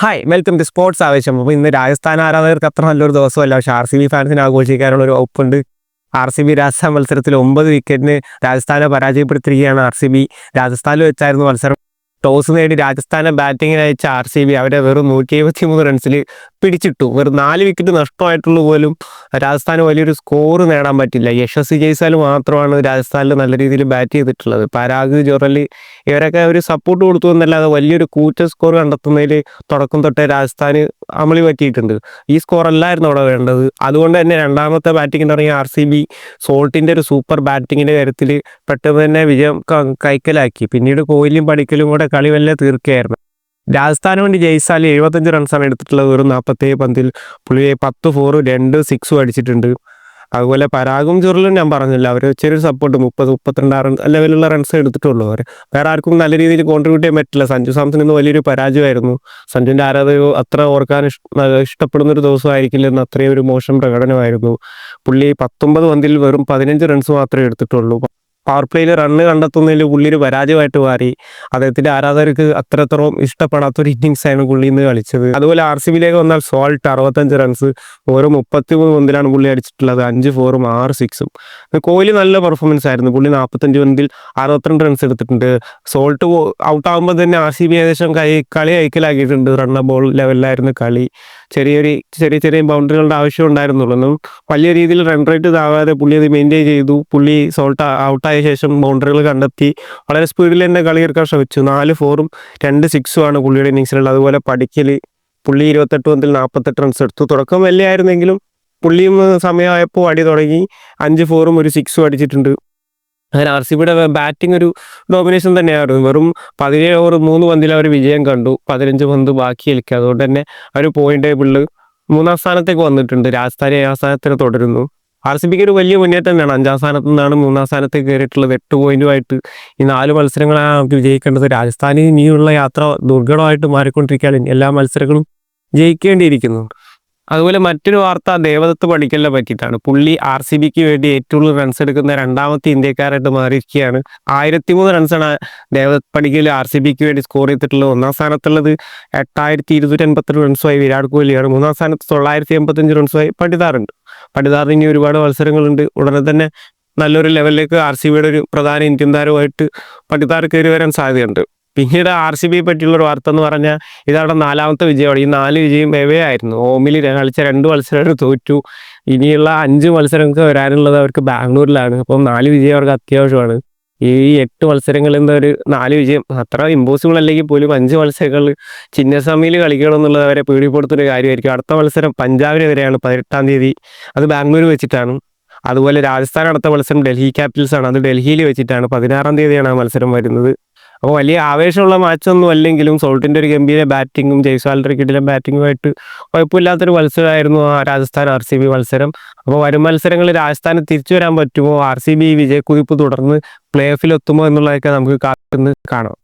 Hi welcome to sports ആവേശം അപ്പോൾ ഇന്ന് രാജസ്ഥാൻ ആരാധകർക്ക് അത്ര നല്ലൊരു ദിവസമല്ല. പക്ഷേ ആർ സി ബി ഫാൻസിന് ആഘോഷിക്കാനുള്ള ഒരു ഒപ്പുണ്ട് ആർ സി ബി രാജസ്ഥാൻ മത്സരത്തിൽ ഒമ്പത് വിക്കറ്റിന് രാജസ്ഥാനെ പരാജയപ്പെടുത്തിയിരിക്കുകയാണ് ആർ സി ബി രാജസ്ഥാനിൽ വെച്ചായിരുന്നു മത്സരം. ടോസ് നേടി രാജസ്ഥാനെ ബാറ്റിങ്ങിന് അയച്ച ആർ സി ബി അവരെ വെറും നൂറ്റി എഴുപത്തി മൂന്ന് റൺസിൽ പിടിച്ചിട്ടു. വെറും നാല് വിക്കറ്റ് നഷ്ടമായിട്ടുള്ള പോലും രാജസ്ഥാന് വലിയൊരു സ്കോർ നേടാൻ പറ്റില്ല. യശസ്വി ജയ്സാൽ മാത്രമാണ് രാജസ്ഥാനിൽ നല്ല രീതിയിൽ ബാറ്റ് ചെയ്തിട്ടുള്ളത്. പരാഗ് ജൊറലി ഇവരൊക്കെ ഒരു സപ്പോർട്ട് കൊടുത്തു എന്നല്ലാതെ വലിയൊരു കൂറ്റ സ്കോർ കണ്ടെത്തുന്നതിൽ തുടക്കം തൊട്ടേ രാജസ്ഥാന് അമളി പറ്റിയിട്ടുണ്ട്. ഈ സ്കോർ അല്ലായിരുന്നു അവിടെ വേണ്ടത്. അതുകൊണ്ട് തന്നെ രണ്ടാമത്തെ ബാറ്റിങ്ങിന് തുടങ്ങിയ ആർ സി ബി സോൾട്ടിന്റെ ഒരു സൂപ്പർ ബാറ്റിങ്ങിന്റെ കാര്യത്തിൽ പെട്ടെന്ന് തന്നെ വിജയം കൈക്കലാക്കി. പിന്നീട് കോഹ്ലിയും പടിക്കലും കൂടെ കളി വലിയ തീർക്കുകയായിരുന്നു. രാജസ്ഥാന് വേണ്ടി ജയ്സാൽ എഴുപത്തഞ്ച് റൺസാണ് എടുത്തിട്ടുള്ളത്. വെറും നാൽപ്പത്തേഴ് പന്തിൽ പുള്ളിയെ പത്ത് ഫോറും രണ്ട് സിക്സും അടിച്ചിട്ടുണ്ട്. അതുപോലെ പരാഗും ചുരുളും ഞാൻ പറഞ്ഞില്ല. അവർ ചെറിയൊരു സപ്പോർട്ട് മുപ്പത് മുപ്പത്തിരണ്ട് റൺ ലെവലുള്ള റൺസ് എടുത്തിട്ടുള്ളൂ അവർ വേറെ ആർക്കും നല്ല രീതിയിൽ കോൺട്രിബ്യൂട്ട് ചെയ്യാൻ പറ്റില്ല. സഞ്ജു സാംസൺ ഇന്ന് വലിയൊരു പരാജയമായിരുന്നു. സഞ്ജുവിന്റെ ആരാധകർ അത്ര ഓർക്കാൻ ഇഷ്ടപ്പെടുന്ന ഒരു ദിവസമായിരിക്കില്ലെന്ന് അത്രയും ഒരു മോശം പ്രകടനമായിരുന്നു. പുള്ളി പത്തൊമ്പത് പന്തിൽ വെറും പതിനഞ്ച് റൺസ് മാത്രമേ എടുത്തിട്ടുള്ളൂ. പവർ പ്ലേയിൽ റണ്ണ് കണ്ടെത്തുന്നതിൽ പുള്ളി ഒരു പരാജയമായിട്ട് മാറി. അദ്ദേഹത്തിന്റെ ആരാധകർക്ക് അത്രത്തോളം ഇഷ്ടപ്പെടാത്തൊരു ഇന്നിങ്സ് ആയിരുന്നു പുള്ളി ഇന്ന് കളിച്ചത്. അതുപോലെ ആർ സി ബിയിലേക്ക് വന്നാൽ സോൾട്ട് അറുപത്തഞ്ച് റൺസ് ഓരോ മുപ്പത്തിമൂന്ന് പന്തിലാണ് പുള്ളി അടിച്ചിട്ടുള്ളത്. അഞ്ച് ഫോറും ആറ് സിക്സും കോഹ്ലി നല്ല പെർഫോമൻസ് ആയിരുന്നു. പുള്ളി നാൽപ്പത്തഞ്ച് പന്തിൽ അറുപത്തിരണ്ട് റൺസ് എടുത്തിട്ടുണ്ട്. സോൾട്ട് ഔട്ട് ആകുമ്പോൾ തന്നെ ആർ സി ബി ഏകദേശം കൈ കളി ഐക്കലാക്കിയിട്ടുണ്ട് റണ്ണ ബോൾ ലെവലിലായിരുന്നു കളി. ചെറിയൊരു ചെറിയ ചെറിയ ബൗണ്ടറികളുടെ ആവശ്യം ഉണ്ടായിരുന്നുള്ളൂ. വലിയ രീതിയിൽ റൺ റേറ്റ് ഇതാവാതെ പുള്ളി അത് മെയിന്റെയിൻ ചെയ്തു. പുള്ളി സോൾട്ട് ഔട്ടായ ശേഷം ബൗണ്ടറികൾ കണ്ടെത്തി വളരെ സ്പീഡിൽ തന്നെ കളി തീർക്കാൻ ശ്രമിച്ചു. നാല് ഫോറും രണ്ട് സിക്സും ആണ് പുള്ളിയുടെ ഇന്നിങ്സിലുള്ളത് അതുപോലെ പഠിക്കൽ പുള്ളി ഇരുപത്തെട്ട് പന്തിൽ നാൽപ്പത്തെട്ട് റൺസ് എടുത്തു. തുടക്കം വലിയ ആയിരുന്നെങ്കിലും പുള്ളിയും സമയമായപ്പോൾ അടി തുടങ്ങി. അഞ്ച് ഫോറും ഒരു സിക്സും അടിച്ചിട്ടുണ്ട്. അങ്ങനെ ആർ സി ബിയുടെ ബാറ്റിംഗ് ഒരു ഡോമിനേഷൻ തന്നെയായിരുന്നു. വെറും പതിനേഴ് ഓവർ മൂന്ന് പന്തിൽ അവർ വിജയം കണ്ടു. പതിനഞ്ച് പന്ത് ബാക്കി നിൽക്കുക. അതുകൊണ്ട് തന്നെ അവർ പോയിന്റ് ടേബിളിൽ മൂന്നാം സ്ഥാനത്തേക്ക് വന്നിട്ടുണ്ട്. രാജസ്ഥാനി ആ സ്ഥാനത്തിന് തുടരുന്നു. ആർ സി ബിക്ക് ഒരു വലിയ മുന്നേറ്റം തന്നെയാണ്. അഞ്ചാം സ്ഥാനത്ത് നിന്നാണ് മൂന്നാം സ്ഥാനത്തേക്ക് കയറിയിട്ടുള്ളത്. എട്ട് പോയിന്റുമായിട്ട് ഈ നാല് മത്സരങ്ങളാണ് നമുക്ക് വിജയിക്കേണ്ടത്. രാജസ്ഥാനിൽ ഇനിയുള്ള യാത്ര ദുർഘടമായിട്ട് മാറിക്കൊണ്ടിരിക്കുകയാണ്. എല്ലാ മത്സരങ്ങളും ജയിക്കേണ്ടിയിരിക്കുന്നു. അതുപോലെ മറ്റൊരു വാർത്ത ദേവദത്ത് പണിക്കലിനെ പറ്റിയിട്ടാണ്. പുള്ളി ആർ സി ബിക്ക് വേണ്ടി ഏറ്റവും കൂടുതൽ റൺസ് എടുക്കുന്ന രണ്ടാമത്തെ ഇന്ത്യക്കാരായിട്ട് മാറിയിരിക്കുകയാണ്. ആയിരത്തി മൂന്ന് റൺസാണ് ദേവദത്ത് പണിക്കൽ ആർ സി ബിക്ക് വേണ്ടി സ്കോർ ചെയ്തിട്ടുള്ളത്. ഒന്നാം സ്ഥാനത്തുള്ളത് എട്ടായിരത്തി ഇരുന്നൂറ്റി എൺപത്തി റൺസുമായി വിരാട് കോഹ്ലിയാണ്. മൂന്നാം സ്ഥാനത്ത് തൊള്ളായിരത്തി എൺപത്തഞ്ച് റൺസുമായി പണ്ഡിതാറുണ്ട് പണ്ഡിതാറിന് ഇനി ഒരുപാട് മത്സരങ്ങളുണ്ട്. ഉടനെ തന്നെ നല്ലൊരു ലെവലിലേക്ക് ആർ സി ബിയുടെ ഒരു പ്രധാന ഇന്ത്യൻ താരമായിട്ട് പണ്ഡിതാർ കയറി വരാൻ സാധ്യതയുണ്ട്. പിന്നീട് ആർ സി ബി പറ്റിയുള്ള ഒരു വാർത്ത എന്ന് പറഞ്ഞാൽ ഇതവിടെ നാലാമത്തെ വിജയമാണ്. ഈ നാല് വിജയം എവേ ആയിരുന്നു ഓമിൽ കളിച്ച രണ്ട് മത്സരം തോറ്റു. ഇനിയുള്ള അഞ്ച് മത്സരങ്ങൾക്ക് വരാനുള്ളത് അവർക്ക് ബാംഗ്ലൂരിലാണ്. അപ്പം നാല് വിജയം അവർക്ക് അത്യാവശ്യമാണ്. ഈ എട്ട് മത്സരങ്ങളിൽ നിന്ന് ഒരു നാല് വിജയം അത്ര ഇമ്പോസിബിൾ അല്ലെങ്കിൽ പോലും അഞ്ച് മത്സരങ്ങൾ ചിന്നസ്വാമിയിൽ കളിക്കണം എന്നുള്ളത് അവരെ പേടിപ്പെടുത്തുന്ന കാര്യമായിരിക്കും. അടുത്ത മത്സരം പഞ്ചാബിനെതിരെയാണ് പതിനെട്ടാം തീയതി. അത് ബാംഗ്ലൂർ വെച്ചിട്ടാണ്. അതുപോലെ രാജസ്ഥാൻ അടുത്ത മത്സരം ഡൽഹി ക്യാപിറ്റൽസ് ആണ് അത് ഡൽഹിയിൽ വെച്ചിട്ടാണ്. പതിനാറാം തീയതിയാണ് ആ മത്സരം വരുന്നത്. അപ്പോൾ വലിയ ആവേശമുള്ള മാച്ചൊന്നും അല്ലെങ്കിലും സോൾട്ടിന്റെ ഒരു ഗംഭീര ബാറ്റിങ്ങും കിടിലം ബാറ്റിങ്ങുമായിട്ട് കുഴപ്പമില്ലാത്തൊരു മത്സരമായിരുന്നു രാജസ്ഥാൻ ആർ സി ബി മത്സരം. അപ്പോൾ വരും മത്സരങ്ങളിൽ രാജസ്ഥാന് തിരിച്ചു വരാൻ പറ്റുമോ? ആർ സി ബി വിജയക്കുതിപ്പ് തുടർന്ന് പ്ലേ ഓഫിൽ എത്തുമോ എന്നുള്ളതൊക്കെ നമുക്ക് കാത്തുനിന്ന് കാണാം.